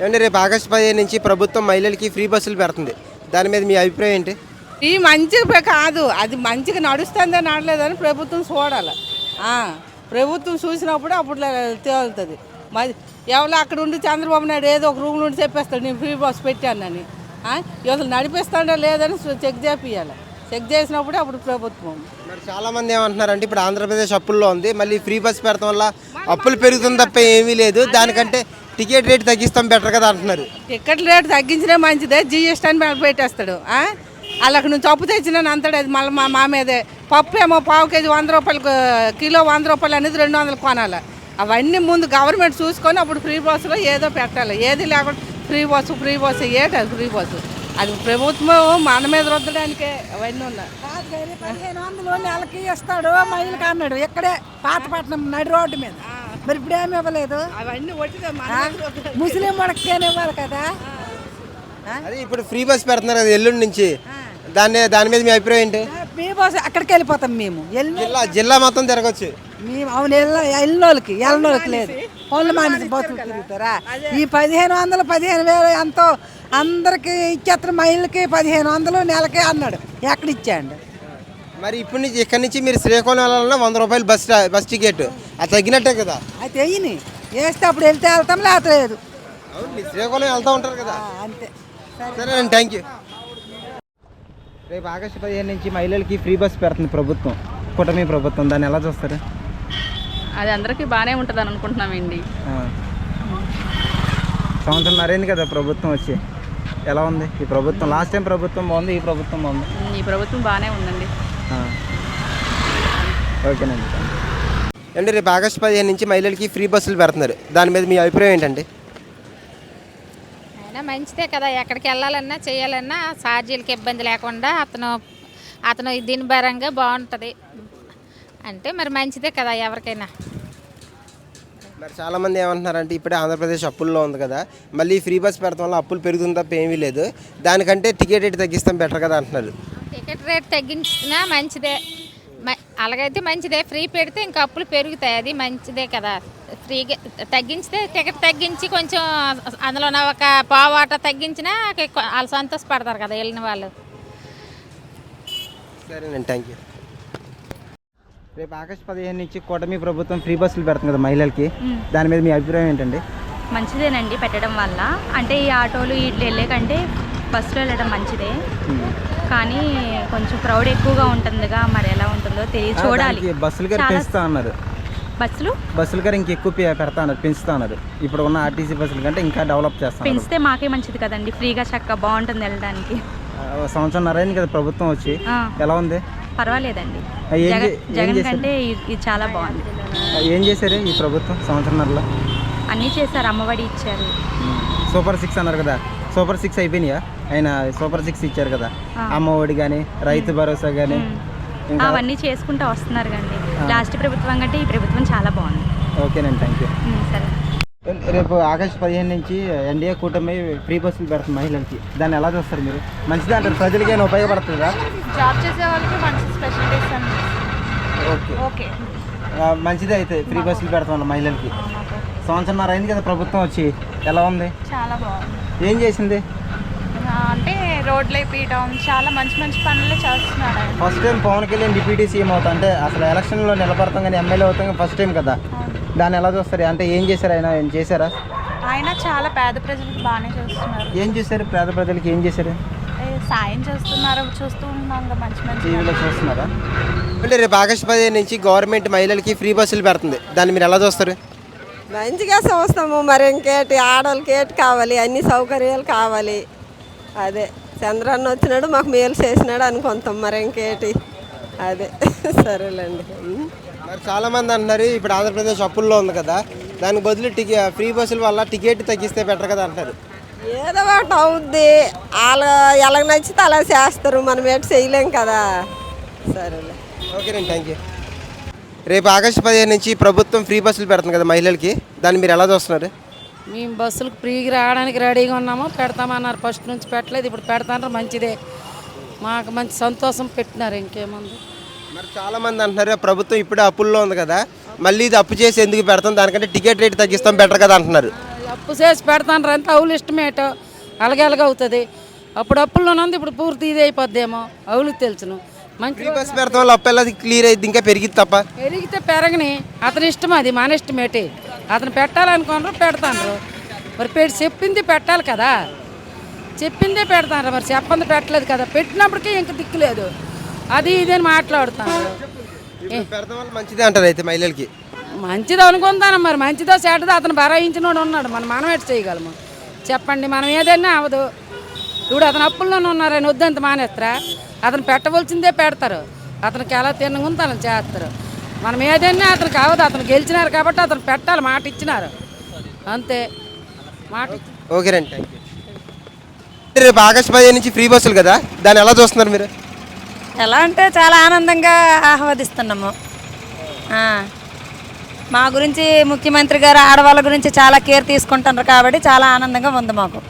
ఏమంటే రేపు ఆగస్టు పదిహేను నుంచి ప్రభుత్వం మహిళలకి ఫ్రీ బస్సులు పెడుతుంది. దాని మీద మీ అభిప్రాయం ఏంటి? ఈ మంచిగా కాదు అది మంచిగా నడుస్తుందా నడలేదని ప్రభుత్వం చూడాలి. ఆ, ప్రభుత్వం చూసినప్పుడు అప్పుడు తేలుతుంది. మరి ఎవరు అక్కడ ఉండి చంద్రబాబు నాయుడు ఏదో ఒక రూమ్ నుండి చెప్పేస్తాడు నేను ఫ్రీ బస్ పెట్టానని. ఆ, ఇవతలు నడిపిస్తాడో లేదని చెక్ చేపియాలి చెక్ చేసినప్పుడే అప్పుడు ప్రభుత్వం. మరి చాలా మంది ఏమంటున్నారంటే ఇప్పుడు ఆంధ్రప్రదేశ్ అప్పుల్లో ఉంది మళ్ళీ ఫ్రీ బస్ పెడతాం వల్ల అప్పులు పెరుగుతుంది తప్ప ఏమీ లేదు. దానికంటే టికెట్ రేట్ తగ్గిస్తాం బెటర్ కదా అంటున్నారు. టికెట్ రేటు తగ్గించినా మంచిదే జిఎస్టీ అని మళ్ళీ పెట్టేస్తాడు ఆ? వాళ్ళకి నుంచి అప్పు తెచ్చినాను అంతాడు అది మళ్ళీ మా మా మీదే. పప్పు ఏమో పావు కేజీ వంద రూపాయలకు కిలో వంద రూపాయలు అనేది రెండు వందలు కొనాలి. అవన్నీ ముందు గవర్నమెంట్ చూసుకొని అప్పుడు ఫ్రీ బస్సులో ఏదో పెట్టాలి. ఏది లేకుండా ఫ్రీ బస్సు ఫ్రీ బస్సు ఏటి అది ఫ్రీ బస్సు? అది ప్రభుత్వం మన మీద రుద్దడానికే అవన్నీ ఉన్నాయి. పదిహేను వందలు నెలకి ఇస్తాడు మహిళకి అన్నాడు. ఇక్కడే పాతపట్నం నడి రోడ్డు మీద. మరి ఇప్పుడు ఏమి ఇవ్వలేదు. ముస్లిం వాళ్ళకేనే ఇవ్వాలి కదా? అదే ఇప్పుడు ఫ్రీ బస్ పెడుతున్నారు కదా ఎల్లుండి నుంచి. దాన్ని దాని మీద మీ అభిప్రాయం ఏంటి? మీ బస్సు అక్కడికి వెళ్ళిపోతాం మేము. ఎల్లు జిల్లా జిల్లా మొత్తం తిరగచ్చు. మేము అవును ఎల్ల ఎల్లోళ్ళకి ఎల్లోళ్ళకి లేదు. పనులు మానేసి బతుకు తిరుగుతారా? ఈ పదిహేను వందలు పదిహేను వేలు ఎంతో అందరికి ఇచ్చేస్తారు మహిళకి పదిహేను వందలు నెలకి అన్నాడు. ఎక్కడ ఇచ్చాడు? మరి ఇప్పటి నుంచి ఇక్కడి నుంచి మీరు శ్రీకాకుళం వెళ్ళాలన్నా వంద రూపాయలు బస్ బస్ టికెట్. అది తగ్గినట్టే కదా. అయితే వెయ్యిని వేస్తే అప్పుడు వెళ్తే వెళ్తాం లేతలేదు అవును మీరు శ్రీకాకుళం వెళ్తూ ఉంటారు కదా. అంతే. సరేనండి థ్యాంక్ యూ రేపు ఆగస్టు పదిహేను నుంచి మహిళలకి ఫ్రీ బస్ పెడుతుంది ప్రభుత్వం కూటమి ప్రభుత్వం. దాన్ని ఎలా చూస్తారు? అది అందరికీ బాగానే ఉంటుంది అని అనుకుంటున్నామండి. ఆ. సంవత్సరం నరేంది కదా ప్రభుత్వం వచ్చి. ఎలా ఉంది? ఈ ప్రభుత్వం లాస్ట్ టైం ప్రభుత్వం బాగుంది ఈ ప్రభుత్వం బాగుంది. ఈ ప్రభుత్వం బాగానే ఉందండి. ఓకేనండి అంటే రేపు ఆగస్టు పదిహేను నుంచి మహిళలకి ఫ్రీ బస్సులు పెడుతున్నారు. దాని మీద మీ అభిప్రాయం ఏంటండి? అయినా మంచిదే కదా. ఎక్కడికి వెళ్ళాలన్నా చేయాలన్నా ఛార్జీలకి ఇబ్బంది లేకుండా అతను అతను దీని పరంగా బాగుంటుంది. అంటే మరి మంచిదే కదా ఎవరికైనా. మరి చాలామంది ఏమంటున్నారంటే ఇప్పుడే ఆంధ్రప్రదేశ్ అప్పుల్లో ఉంది కదా. మళ్ళీ ఫ్రీ బస్ పెడతాం వల్ల అప్పులు పెరుగుతుంది తప్ప ఏమీ లేదు. దానికంటే టికెట్ రేట్ తగ్గిస్తాం బెటర్ కదా అంటున్నారు. టికెట్ రేట్ తగ్గించినా మంచిదే. అలాగైతే మంచిదే. ఫ్రీ పెడితే ఇంకా అప్పులు పెరుగుతాయి. అది మంచిదే కదా. ఫ్రీగా తగ్గించితే టికెట్ తగ్గించి కొంచెం అందులో ఒక పావాట తగ్గించినా వాళ్ళు సంతోషపడతారు కదా వెళ్ళిన వాళ్ళు. సరేనండి థ్యాంక్ యూ రేపు ఆగస్టు పదిహేను నుంచి కూటమి ప్రభుత్వం ఫ్రీ బస్సులు పెడుతుంది కదా మహిళలకి. దాని మీద మీ అభిప్రాయం ఏంటండి? మంచిదేనండి పెట్టడం వల్ల. అంటే ఈ ఆటోలు ఇట్లా వెళ్ళే కంటే బస్సులో వెళ్ళడం మంచిదే. కానీ కొంచెం క్రౌడ్ ఎక్కువగా ఉంటుందిగా. మరి ఎలా ఉంటుందో తెలియదు. చూడాలి. బస్సులు పెంచుతా అన్నారు. బస్సులు? బస్సులు గారు ఇంకెక్కువ పెడతా అన్నారు పెంచుతా అన్నారు. ఇప్పుడు ఉన్న ఆర్టీసీ బస్సుల కంటే ఇంకా డెవలప్ చేస్తాను పెంచితే మాకే మంచిది కదండి. ఫ్రీగా చక్క బాగుంటుంది వెళ్ళడానికి. సంవత్సరం అయింది కదా ప్రభుత్వం వచ్చి. ఎలా ఉంది? పర్వాలేదండి. జగన్? కంటే ఇది ఇది చాలా బాగుంది. ఏం చేశారు ఈ ప్రభుత్వం సంవత్సరంన్నరలో అన్నీ చేశారు. అమ్మఒడి ఇచ్చారు. సూపర్ సిక్స్ అన్నారు కదా. సూపర్ సిక్స్ అయిపోయినాయా? ఆయన సూపర్ సిక్స్ ఇచ్చారు కదా. అమ్మ ఒడి కానీ రైతు భరోసా కానీ అవన్నీ చేసుకుంటూ వస్తున్నారు కండి. లాస్ట్ ప్రభుత్వం కంటే ఈ ప్రభుత్వం చాలా బాగుంది. ఓకేనండి థ్యాంక్ యూ. సరే. రేపు ఆగస్ట్ పదిహేను నుంచి ఎన్డీఏ కూటమి ఫ్రీ బస్సులు పెడుతుంది మహిళలకి. దాన్ని ఎలా చూస్తారు మీరు? మంచిదా అంటారు. ప్రజలకి ఏమైనా ఉపయోగపడుతుందా? జాబ్ చేసే వాళ్ళకి మంచి స్పెషలిటీస్ ఓకే. ఓకే. మంచిదే అయితే ఫ్రీ బస్సులు పెడతాం మహిళలకి. సంవత్సరంన్నర అయింది కదా ప్రభుత్వం వచ్చి. ఎలా ఉంది? చాలా బాగుంది. ఏం చేసింది? అంటే రోడ్లు వేయటం చాలా మంచి మంచి పనులు చేస్తున్నాడు ఆయన. First time Pawan Kalyan deputy CM అవుతా అంటే అసలు ఎలక్షన్లో నిలబడతాం కానీ ఎమ్మెల్యే అవుతాం కానీ ఫస్ట్ టైం కదా. దాన్ని ఎలా చూస్తారు? అంటే ఏం చేశారు ఆయన? ఏం చేశారా? ఆయన చాలా పేద ప్రజలకు బాగానే చూస్తున్నారు. ఏం చేశారు? పేద ప్రజలకి ఏం చేశారు? ఏ, సాయం చేస్తున్నారు చూస్తూ ఉన్నాం మంచి మంచి టీవీలో చూస్తున్నారా? అంటే రేపు ఆగస్ట్ పదిహేను నుంచి గవర్నమెంట్ మహిళలకి ఫ్రీ బస్సులు పెడుతుంది. దాన్ని మీరు ఎలా చూస్తారు? మంచిగా చూస్తాము మరి ఇంకేటి ఆడవాళ్ళకి ఏటి కావాలి? అన్ని సౌకర్యాలు కావాలి. అదే. చంద్రన్న వచ్చినాడు మాకు మేలు చేసినాడు అనుకుంటాం మరి ఇంకేటి. అదే. సరేలేండి. మరి చాలా మంది అంటున్నారు ఇప్పుడు ఆంధ్రప్రదేశ్ అప్పుల్లో ఉంది కదా దానికి బదులు టికె ఫ్రీ బస్సుల వల్ల టికెట్ తగ్గిస్తే బెటర్ కదా అంటారు. ఏదో ఒకటి అవుద్ది. వాళ్ళు ఎలా నచ్చితే అలా చేస్తారు మనం ఏటి చేయలేం కదా. సరేలే. ఓకేనండి థ్యాంక్ యూ. రేపు ఆగస్ట్ పదిహేను నుంచి ప్రభుత్వం ఫ్రీ బస్సులు పెడుతుంది కదా మహిళలకి. దాన్ని మీరు ఎలా చూస్తున్నారు? మేము బస్సులకు ఫ్రీగా రావడానికి రెడీగా ఉన్నాము. పెడతామన్నారు. ఫస్ట్ నుంచి పెట్టలేదు. ఇప్పుడు పెడతాన్నారు. మంచిదే. మాకు మంచి సంతోషం పెట్టినారు ఇంకేముంది. మరి చాలా మంది అంటున్నారు ప్రభుత్వం ఇప్పుడే అప్పుల్లో ఉంది కదా. మళ్ళీ ఇది అప్పు చేసి ఎందుకు పెడతాం? దానికంటే టికెట్ రేట్ తగ్గిస్తాం. బెటర్ కదా అంటున్నారు. అప్పు చేసి పెడతాను అంటే అవులు ఇష్టమేటో అలాగే అలాగే అవుతుంది అప్పుడు అప్పుల్లోనంది ఇప్పుడు పూర్తి ఇది అయిపోద్దేమో. అవులకు తెలుసును. ఫ్రీ బస్ పెడతాం అప్పు ఎలా క్లియర్ అయింది ఇంకా పెరిగిద్ది తప్ప. పెరిగితే పెరగని. అతని ఇష్టం అది మన ఇష్టం ఏంటి అతను పెట్టాలనుకున్నారు పెడతాను మరి పెట్టి చెప్పింది పెట్టాలి కదా. చెప్పిందే పెడతాను మరి చెప్పంది పెట్టలేదు కదా. పెట్టినప్పటికీ ఇంక దిక్కులేదు అది ఇది అని మాట్లాడుతాను మంచిదే అంటారు అయితే మహిళలకి. మంచిది అనుకుందాను మరి మంచిదో చెడ్డదో అతను భరాయించినోడు ఉన్నాడు. మనం మనం ఎట్లా చేయగలము? చెప్పండి మనం ఏదైనా అవదు. ఇప్పుడు అతను అప్పుల్లోనే ఉన్నారని వద్దంత మానేస్తారా? అతను పెట్టవలసిందే పెడతారు. అతనికి ఎలా తినగుందో అతను చేస్తారు. మనం ఏదైనా అతనికి అవదు. అతను గెలిచినారు కాబట్టి అతను పెట్టాలి. మాట ఇచ్చినారు. అంతే. మాట థ్యాంక్ యూ రేపు ఆగస్టు పదిహేను నుంచి ఫ్రీ బస్సులు కదా? దాన్ని ఎలా చూస్తున్నారు మీరు? ఎలా అంటే చాలా ఆనందంగా ఆహ్వాదిస్తున్నాము. ఆ. మా గురించి ముఖ్యమంత్రి గారు ఆడవాళ్ళ గురించి చాలా కేర్ తీసుకుంటున్నారు కాబట్టి చాలా ఆనందంగా ఉంది మాకు.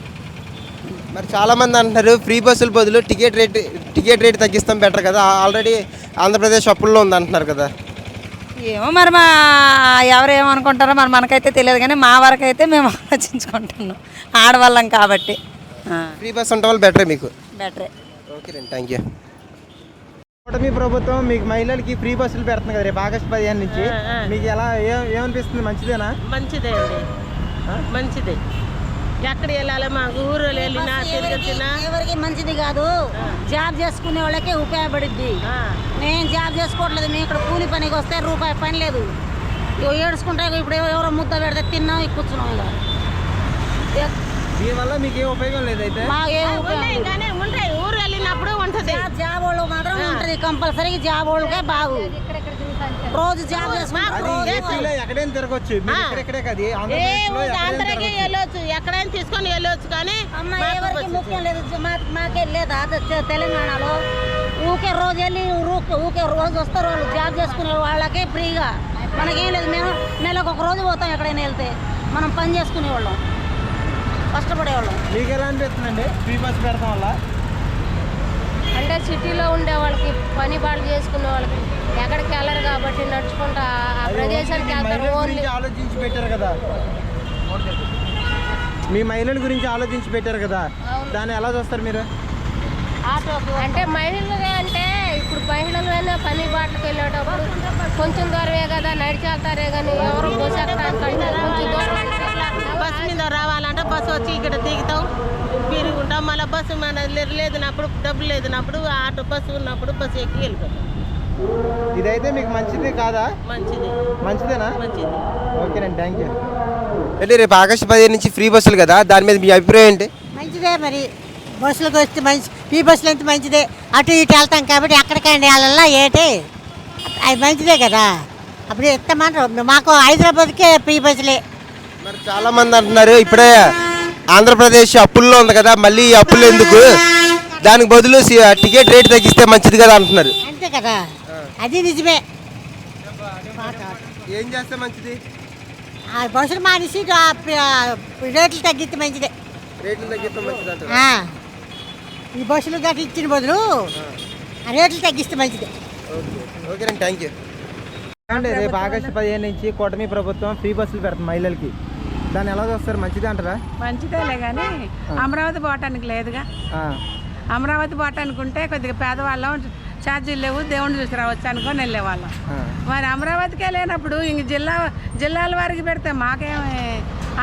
మరి చాలా మంది అంటున్నారు ఫ్రీ బస్సుల బదులు టికెట్ రేట్ టికెట్ రేట్ తగ్గిస్తాం బెటర్ కదా. ఆల్రెడీ ఆంధ్రప్రదేశ్ అప్పుల్లో ఉంది అంటున్నారు కదా. ఏమో మరి మా ఎవరు ఏమనుకుంటారో మరి మనకైతే తెలియదు కానీ మా వరకు అయితే మేము ఆలోచించుకుంటున్నాం. ఆడవాళ్ళం కాబట్టి. ఫ్రీ బస్ ఉండటం వల్ల బెటరే మీకు? బెటరే. ఓకేనండి థ్యాంక్ యూ. మీ ప్రభుత్వం మీకు మహిళలకి ఫ్రీ బస్సులు పెడుతుంది కదా రేపు ఆగస్టు పదిహేను నుంచి. మీకు ఎలా ఏమనిపిస్తుంది? మంచిదేనా? మంచిదే అండి. మంచిదే. ఎక్కడ వెళ్ళాలి మాకు ఊరు వెళ్ళినా ఎవరికి మంచిది కాదు. జాబ్ చేసుకునే వాళ్ళకే ఉపయోగపడుద్ది. నేను జాబ్ చేసుకోవట్లేదు మేము ఇక్కడ కూలి పనికి వస్తే రూపాయి పని లేదు. ఇగో ఏడుచుకుంటా ఇప్పుడు ఎవరో ముద్ద పెడితే తిన్నాం కూర్చున్నాం ఇక. దీనివల్ల మీకు ఏం ఉపయోగం లేదైతే ఊరు వెళ్ళినప్పుడు ఉంటది. జాబ్ వాళ్ళు మాత్రం ఉంటుంది. కంపల్సరీ జాబ్ వాళ్ళకే బాగు. రోజు జాబ్ ఎక్కడైనా తిరగొచ్చు. వెళ్ళొచ్చు. ఎక్కడైనా తీసుకొని వెళ్ళొచ్చు కానీ ఎవరికి ముఖ్యం లేదు. మాకే లేదా? తెలంగాణలో. ఊకే రోజు వెళ్ళి ఊకే రోజు వస్తారు వాళ్ళు. జాబ్ చేసుకునే వాళ్ళకే ఫ్రీగా. మనకేం లేదు. మేము నెలకు ఒక రోజు పోతాం ఎక్కడైనా వెళ్తే. మనం పని చేసుకునే వాళ్ళం. కష్టపడేవాళ్ళం. మీకు ఎలా అనిపిస్తుందండి ఫ్రీ బస్ పెడతాం వల్ల? అంటే సిటీలో ఉండే వాళ్ళకి పని పాటలు చేసుకునే వాళ్ళకి ఎక్కడికి వెళ్ళరు కాబట్టి నడుచుకుంటా ఆ ప్రదేశానికి వెళ్తారు. మహిళల ఓన్లీ ఆలోచించి పెట్టారు కదా. మీ మహిళల గురించి ఆలోచించి పెట్టారు కదా. దాన్ని ఎలా చూస్తారు మీరు? అంటే మహిళలుగా అంటే ఇప్పుడు మహిళలైనా పని బాటలకు వెళ్ళేటప్పుడు కొంచెం దూరమే కదా నడిచి వెళ్తారే కానీ ఎవరు బస్సు ఎక్కడానికంటే కొంచెం దూరం బస్సు మీద రావాలంటే బస్సు వచ్చి ఇక్కడ దిగుతాం తిరుగుంటాం. మళ్ళీ బస్సు మన లేదునప్పుడు డబ్బులు లేదునప్పుడు ఆటో బస్సు ఉన్నప్పుడు బస్సు ఎక్కి వెళ్ళిపోతాం. ఇదైతే మీకు మంచిది కాదా? మంచిది. మంచిదేనా? మంచిది. ఓకేనండి థ్యాంక్ యూ. అంటే రేపు ఆగస్టు పదిహేను నుంచి ఫ్రీ బస్సులు కదా దాని మీద మీ అభిప్రాయం ఏంటి? మంచిదే మరి. బస్సులకు వస్తే మంచి ఈ బస్సులు ఎంత మంచిదే. అటు ఇటు వెళ్తాం కాబట్టి ఎక్కడికైనా వెళ్ళాలా ఏటి? అది మంచిదే కదా. అప్పుడు ఎత్తమంటారు. మాకు హైదరాబాద్కే ఫ్రీ బస్సులే. మరి చాలా మంది అంటున్నారు ఇప్పుడే ఆంధ్రప్రదేశ్ అప్పుల్లో ఉంది కదా మళ్ళీ ఈ అప్పులు ఎందుకు? దానికి బదులు టికెట్ రేట్ తగ్గిస్తే మంచిది కదా అంటున్నారు. అంతే కదా. అది నిజమే. ఏం చేస్తే మంచిది? ఆ బస్సులు మానేసి రేట్లు తగ్గిస్తే మంచిదే. రేట్లు తగ్గిస్తే మంచిది. ఈ బస్సులు గట్రా ఇచ్చిన బదులు ఆ. రేట్లు తగ్గిస్తే మంచిదే. ఓకేనండి థ్యాంక్ యూ అంటే రేపు ఆగస్టు పదిహేను నుంచి కూటమి ప్రభుత్వం ఫ్రీ బస్సులు పెడుతుంది మహిళలకి. దాన్ని ఎలా చూస్తారు? మంచిది అంటారా? మంచిదేలే కానీ అమరావతి పోవటానికి లేదుగా. ఆ, అమరావతి పోవటానికి ఉంటే కొద్దిగా పేదవాళ్ళం ఛార్జీలు లేవు దేవుని చూసి రావచ్చు అనుకొని వెళ్ళేవాళ్ళం. మరి అమరావతికే లేనప్పుడు ఇంక జిల్లా జిల్లాల వారికి పెడితే మాకేమి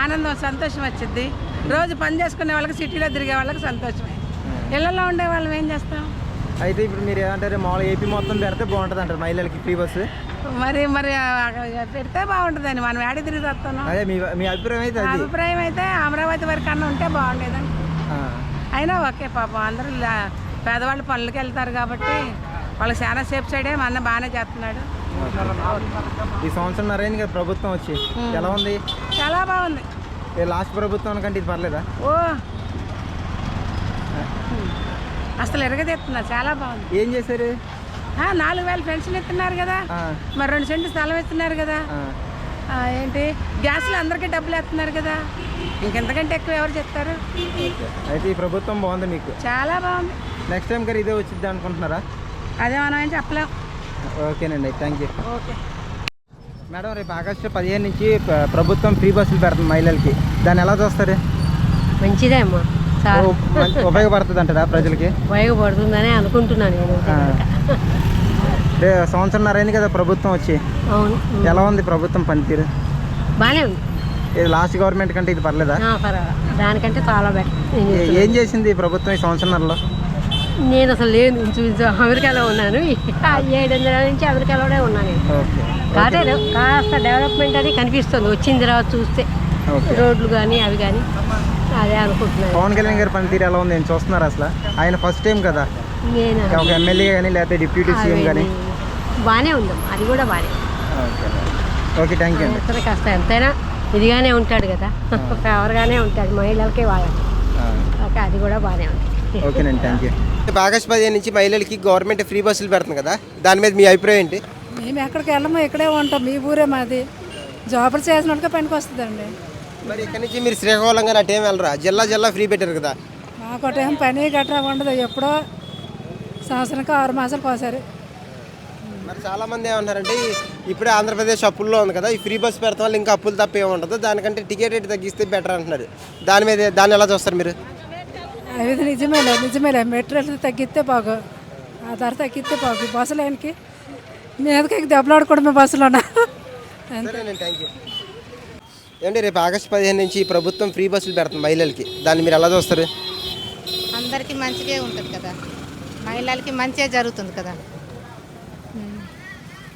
ఆనందం సంతోషం వచ్చింది రోజు పని చేసుకునే వాళ్ళకి సిటీలో తిరిగే వాళ్ళకి సంతోషమే. ఇళ్ళలో ఉండే వాళ్ళం ఏం చేస్తాం? అయితే ఇప్పుడు మీరు ఏమంటారు మామూలుగా ఏపీ మొత్తం పెడితే బాగుంటుంది అంటారు మహిళలకి ఫ్రీ బస్సు? మరి మరి పెడితే బాగుంటుందని మనం ఏడి తిరిగి వస్తాను అదే మీ మీ అభిప్రాయం అయితే అభిప్రాయం అయితే అమరావతి వరకు అన్న ఉంటే బాగుండేదని ఆ, అయినా ఓకే పాపం అందరూ పేదవాళ్ళు పనులకి వెళ్తారు కాబట్టి వాళ్ళకి చాలా సేఫ్ సైడే మన అన్న బాగానే చేస్తున్నాడు. ఈ సంవత్సరం నరైంది కదా ప్రభుత్వం వచ్చి ఎలా ఉంది? చాలా బాగుంది. ఏ లాస్ట్ ప్రభుత్వం కంటే ఇది పర్లేదా? ఓ. అసలు ఎరగదెత్తున్నారు చాలా బాగుంది. ఏం చేశారు? నాలుగు వేలు పెన్షన్ ఇస్తున్నారు కదా. మరి రెండు సెంటు స్థలం ఇస్తున్నారు కదా. ఏంటి? గ్యాస్లు అందరికీ డబ్బులు వేస్తున్నారు కదా. ఇంకెంతకంటే ఎక్కువ ఎవరు చెప్తారు? అయితే ఈ ప్రభుత్వం బాగుంది మీకు. చాలా బాగుంది. నెక్స్ట్ టైం గారు ఇదే వచ్చింది అనుకుంటున్నారా? అదే మనం ఏం చెప్పలేం. ఓకేనండి థ్యాంక్ యూ ఓకే. మేడం రేపు ఆగస్టు పదిహేను నుంచి ప్ర- ప్రభుత్వం ఫ్రీ బస్సులు పెడుతుంది మహిళలకి. దాన్ని ఎలా చూస్తారు? మంచిదే అమ్మా ఉపయోగపడుతుంది అంటారా ప్రజలకి? ఉపయోగపడుతుందని అనుకుంటున్నాను నేను. ఆ. రే సంవత్సరంన్నర అయింది కదా ప్రభుత్వం వచ్చి. ఎలా ఉంది ప్రభుత్వం పనితీరు? బాగానే ఉంది. ఇది లాస్ట్ గవర్నమెంట్ కంటే ఇది పర్లేదా? దానికంటే చాలా బెటర్. ఏ- చేసింది ప్రభుత్వం ఈ సంవత్సరంలో? నేను అసలు లేను ఇంచుమించు అమెరికాలో ఉన్నాను. ఏడు నెలల నుంచి అమెరికాలోనే ఉన్నాను కాదే కాస్త డెవలప్మెంట్ అని కనిపిస్తుంది. వచ్చిన తర్వాత చూస్తే రోడ్లు కానీ అవి కానీ అదే అనుకుంటున్నాను. పవన్ కళ్యాణ్ గారి పనితీరు ఎలా ఉంది? నేను చూస్తున్నారు అసలు? ఆయన ఫస్ట్ టైం కదా? నేను? ఒక ఎమ్మెల్యే కానీ లేకపోతే డిప్యూటీ సీఎం కానీ బాగానే ఉంది అది కూడా బాగానే ఓకే. థ్యాంక్ యూ అండి. కాస్త ఎంతైనా ఇదిగానే ఉంటాడు కదా. ఫేవర్గానే ఉంటాడు. మహిళలకి వాళ్ళకి. ఓకే అది కూడా బాగానే ఉంది. ఓకేనండి థ్యాంక్ యూ ఆగస్టు పదిహేను నుంచి మహిళలకి గవర్నమెంట్ ఫ్రీ బస్సులు పెడుతుంది కదా? దాని మీద మీ అభిప్రాయం ఏంటి? మేము ఎక్కడికి వెళ్ళము ఇక్కడే ఉంటాం. మీ ఊరే మాది. జాబులు చేసినట్టుగా పనికి వస్తుందండి. మరి ఇక్కడ నుంచి మీరు శ్రీకాకుళం కానీ అటేం వెళ్ళరా? జిల్లా జిల్లా ఫ్రీ పెట్టారు కదా. మాకు ఏం పని గట్రా ఉండదు. ఎప్పుడో సంవత్సరానికి ఆరు మాసాలకు ఒకసారి. మరి చాలా మంది ఏమంటారంటే ఇప్పుడే ఆంధ్రప్రదేశ్ అప్పుల్లో ఉంది కదా ఈ ఫ్రీ బస్ పెడతాం వల్ల ఇంకా అప్పులు తప్ప ఏముండదు దానికంటే టికెట్ రేట్ తగ్గిస్తే బెటర్ అంటున్నారు. దాని మీద దాన్ని ఎలా చూస్తారు మీరు? అది నిజమేలే నిజమేలే. మెటీరియల్ తగ్గిస్తే బాగు. ఆ ధర తగ్గిస్తే బాగు. బస్సులు ఆయనకి. మీదకి దెబ్బలాడుకోవడమే బస్సులోనా సరేనండి థ్యాంక్ యూ ఏమండి రేపు ఆగస్టు పదిహేను నుంచి ప్రభుత్వం ఫ్రీ బస్సులు పెడుతుంది మహిళలకి. దాన్ని మీరు ఎలా చూస్తారు? అందరికీ మంచిగా ఉంటుంది కదా. మహిళలకి మంచిగా జరుగుతుంది కదా.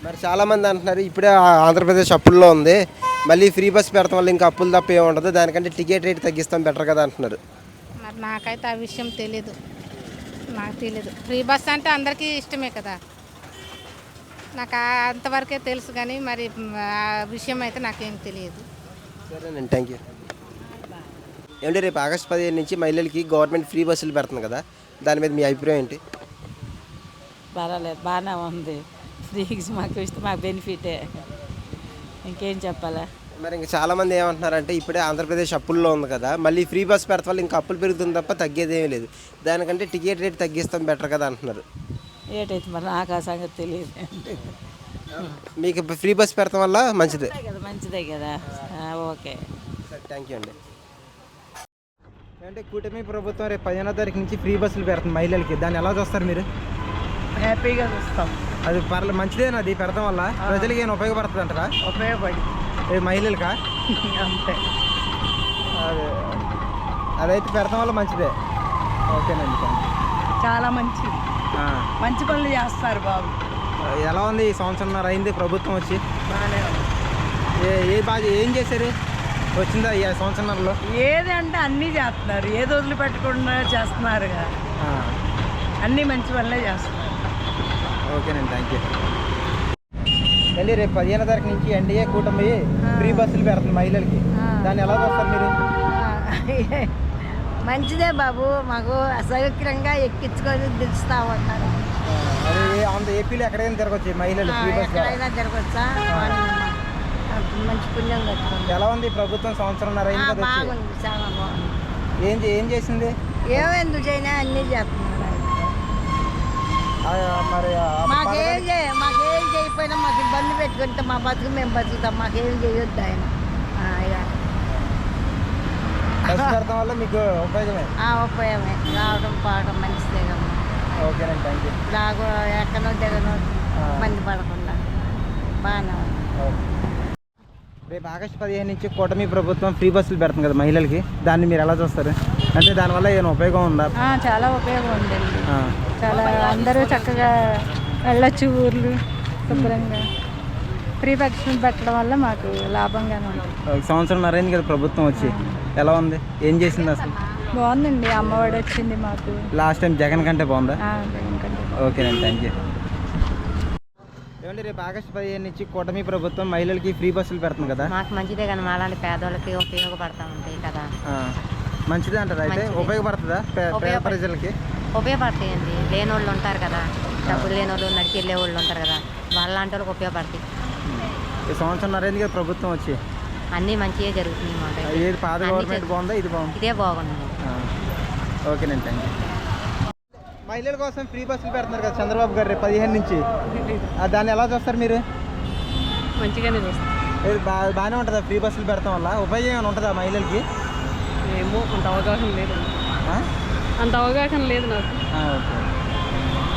మరి చాలా మంది అంటున్నారు ఇప్పుడే ఆ- ఆంధ్రప్రదేశ్ అప్పుల్లో ఉంది. మళ్ళీ ఫ్రీ బస్ పెడతాం వల్ల ఇంకా అప్పులు తప్ప ఏముండదు. దానికంటే టికెట్ రేట్ తగ్గిస్తాం బెటర్ కదా అంటున్నారు. నాకైతే ఆ విషయం తెలీదు. నాకు తెలీదు. ఫ్రీ బస్ అంటే అందరికీ ఇష్టమే కదా. నాకు అంతవరకే తెలుసు కానీ మరి ఆ విషయం అయితే నాకేం తెలియదు. సరేనండి థ్యాంక్ యూ ఏమంటే రేపు ఆగస్ట్ పదిహేను నుంచి మహిళలకి గవర్నమెంట్ ఫ్రీ బస్సులు పెడుతుంది కదా దాని మీద మీ అభిప్రాయం ఏంటి? పర్వాలేదు బాగానే ఉంది. ఫ్రీగా మాకు ఇస్తే మాకు బెనిఫిటే. ఇంకేం చెప్పాలా? మరి ఇంకా చాలా మంది ఏమంటున్నారంటే ఇప్పుడే ఆంధ్రప్రదేశ్ అప్పుల్లో ఉంది కదా మళ్ళీ ఫ్రీ బస్ పెడతాం వల్ల ఇంకా అప్పులు పెరుగుతుంది తప్ప తగ్గేది ఏమీ లేదు. దానికంటే టికెట్ రేట్ తగ్గిస్తాం బెటర్ కదా అంటున్నారు. ఏటైతే మరి నాకు ఆ సంగతి తెలియదు. మీకు ఫ్రీ బస్ పెడతాం వల్ల మంచిదే. కదా మంచిదే కదా. ఆ, ఓకే. థ్యాంక్ యూ అండి. అంటే కూటమి ప్రభుత్వం రేపు పదిహేనో తారీఖు నుంచి ఫ్రీ బస్సులు పెడుతుంది మహిళలకి. దాన్ని ఎలా చూస్తారు మీరు? హ్యాపీగా చూస్తాం. అది పర్లేదు మంచిదేనా అది పెడతాం వల్ల. ప్రజలకి ఏమైనా ఉపయోగపడుతుంది. అంటారా ఉపయోగపడి ఏ మహిళలకా? అంతే. అదే. అదైతే పెడతాం వల్ల మంచిదే. ఓకేనండి. చాలా మంచి. మంచి పనులు చేస్తారు బాబు. ఎలా ఉంది ఈ సంవత్సరంన్నర అయింది ప్రభుత్వం వచ్చి? బాగానే ఉంది. ఏ ఏ బాగా ఏం చేశారు? వచ్చిందా ఈ సంవత్సరంలో ఏది అంటే అన్నీ చేస్తున్నారు. ఏది వదిలిపెట్టకుండా చేస్తున్నారు అన్నీ మంచి పనులే చేస్తున్నారు. ఓకేనండి థ్యాంక్ యూ అండి రేపు పదిహేనో తారీఖు నుంచి ఎన్డీఏ కూటమి ఫ్రీ బస్సులు పెడుతుంది మహిళలకి. దాన్ని ఎలా చూస్తారు మీరు? మంచిదే బాబు మాకు అసౌకర్యంగా ఎక్కించుకొని దించుతా ఉంటారు ఆంధ్ర ఏపీలో ఎక్కడైనా తిరగచ్చు మహిళలు. ఎక్కడైనా జరగచ్చా మంచి పుణ్యం కట్టుకుంది. ఎలా ఉంది ప్రభుత్వం వచ్చి? బాగుంది చాలా బాగుంది. ఏం ఏం చేసింది? ఏమెందుకు చేయనా అన్నీ చేస్తున్నారు. మరి మాకేం మాకేం చేయకపోయినా మాకు ఇబ్బంది పెట్టుకుంటే మా బతుకు మేము బతుకుతాం మాకేం చేయొద్దు ఆయన. వల్ల మీకు ఉపయోగమే. ఆ, ఉపయోగమే. రావడం పోవడం మంచిదే కదా. ఓకేనండి థ్యాంక్ యూ లాగు ఎక్కనో దిగనో ఇబ్బంది పడకుండా. బాగానే ఉంది. రేపు ఆగస్టు పదిహేను నుంచి కూటమి ప్రభుత్వం ఫ్రీ బస్సులు పెడుతుంది కదా మహిళలకి. దాన్ని మీరు ఎలా చూస్తారు? అంటే దానివల్ల ఏమైనా ఉపయోగం ఉందా? చాలా ఉపయోగం ఉందండి. చాలా అందరూ చక్కగా వెళ్ళొచ్చు ఊర్లు. శుభ్రంగా ఫ్రీ భక్షణ పెట్టడం వల్ల మాకు లాభంగానే ఉంది ఒక సంవత్సరంన్నర అయింది కదా ప్రభుత్వం వచ్చి ఎలా ఉంది? ఏం చేసింది అసలు? బాగుందండి అమ్మఒడి వచ్చింది మాకు. లాస్ట్ టైం జగన్ కంటే బాగుందా? ఓకేనండి థ్యాంక్ యూ. ఏమండి రేపు ఆగస్టు పదిహేను నుంచి కూటమి ప్రభుత్వం మహిళలకి ఫ్రీ బస్సులు పెడుతుంది కదా? మాకు మంచిదే కానీ మాలాంటి పేదోళ్ళకి ఉపయోగపడతా ఉంటాయి కదా. మంచిదే అంటారా అయితే. ఉపయోగపడుతుందా పే- పేద ప్రజలకి? ఉపయోగపడతాయండి. లేని వాళ్ళు ఉంటారు కదా డబ్బులు లేని వాళ్ళు నడిచి వెళ్ళే వాళ్ళు ఉంటారు కదా. వాళ్ళంటి వాళ్ళకి ఉపయోగపడతాయి. ఈ సంవత్సరంన్నర అయింది కదా ప్రభుత్వం వచ్చి అన్నీ మంచిగా జరుగుతున్నాయి మాట ఏది పాత గవర్నమెంట్ బాగుందా? ఇది బాగుంది? ఇదే బాగుంది. ఓకేనండి థ్యాంక్ యూ మహిళల కోసం ఫ్రీ బస్సులు పెడుతున్నారు కదా చంద్రబాబు గారు పదిహేను నుంచి. ఆ, దాన్ని ఎలా చూస్తారు మీరు? మంచిగానే చూస్తాం. ఇది బా బాగానే ఉంటుందా ఫ్రీ బస్సులు పెడతాం వల్ల? ఉపయోగం ఏమైనా ఉంటుందా మహిళలకి? ఏమో అంత అవగాహన లేదు. ఆ? అంత అవగాహన లేదు నాకు. ఆ, ఓకే.